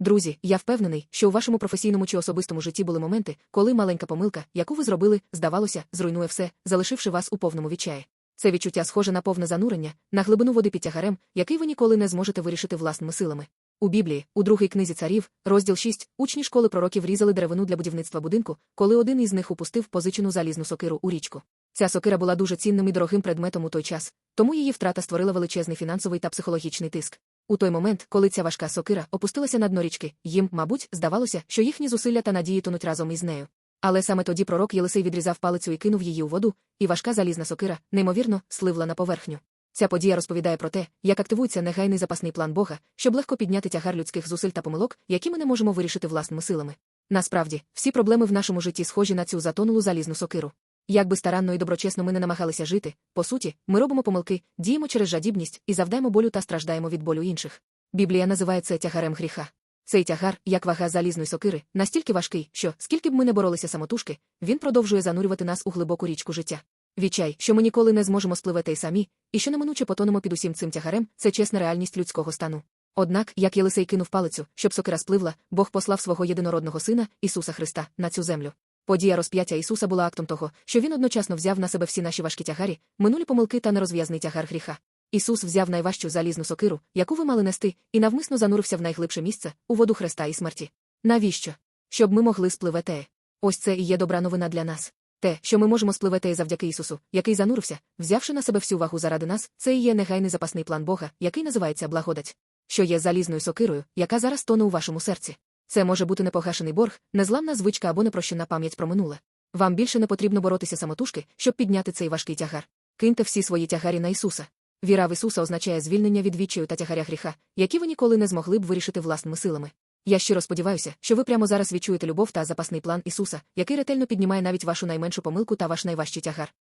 Друзі, я впевнений, що у вашому професійному чи особистому житті були моменти, коли маленька помилка, яку ви зробили, здавалося, зруйнує все, залишивши вас у повному відчаї. Це відчуття схоже на повне занурення, на глибину води під тягарем, який ви ніколи не зможете вирішити власними силами. У Біблії, у другій книзі царів, розділ 6, учні школи пророків різали деревину для будівництва будинку, коли один із них упустив позичену залізну сокиру у річку. Ця сокира була дуже цінним і дорогим предметом у той час, тому її втрата створила величезний фінансовий та психологічний тиск. У той момент, коли ця важка сокира опустилася на дно річки, їм, мабуть, здавалося, що їхні зусилля та надії тонуть разом із нею. Але саме тоді пророк Єлисей відрізав палицю і кинув її у воду, і важка залізна сокира, неймовірно, сливла на поверхню. Ця подія розповідає про те, як активується негайний запасний план Бога, щоб легко підняти тягар людських зусиль та помилок, які ми не можемо вирішити власними силами. Насправді, всі проблеми в нашому житті схожі на цю затонулу залізну сокиру. Як би старанно і доброчесно ми не намагалися жити, по суті, ми робимо помилки, діємо через жадібність і завдаємо болю та страждаємо від болю інших. Біблія називає це тягарем гріха. Цей тягар, як вага залізної сокири, настільки важкий, що, скільки б ми не боролися самотужки, він продовжує занурювати нас у глибоку річку життя. Відчай, що ми ніколи не зможемо спливати й самі, і що неминуче потонемо під усім цим тягарем, це чесна реальність людського стану. Однак, як Єлисей кинув палицю, щоб сокира спливла, Бог послав свого єдинородного сина, Ісуса Христа, на цю землю. Подія розп'яття Ісуса була актом того, що він одночасно взяв на себе всі наші важкі тягарі, минулі помилки та нерозв'язний тягар гріха. Ісус взяв найважчу залізну сокиру, яку ви мали нести, і навмисно занурився в найглибше місце у воду хреста і смерті. Навіщо? Щоб ми могли спливати. Ось це і є добра новина для нас. Те, що ми можемо спливати завдяки Ісусу, який занурився, взявши на себе всю вагу заради нас, це і є негайний запасний план Бога, який називається благодать, що є залізною сокирою, яка зараз тоне у вашому серці. Це може бути непогашений борг, незламна звичка або непрощена пам'ять про минуле. Вам більше не потрібно боротися самотужки, щоб підняти цей важкий тягар. Киньте всі свої тягарі на Ісуса. Віра в Ісуса означає звільнення від відчаю та тягаря гріха, які ви ніколи не змогли б вирішити власними силами. Я щиро сподіваюся, що ви прямо зараз відчуєте любов та запасний план Ісуса, який ретельно піднімає навіть вашу найменшу помилку та ваш найважчий тягар.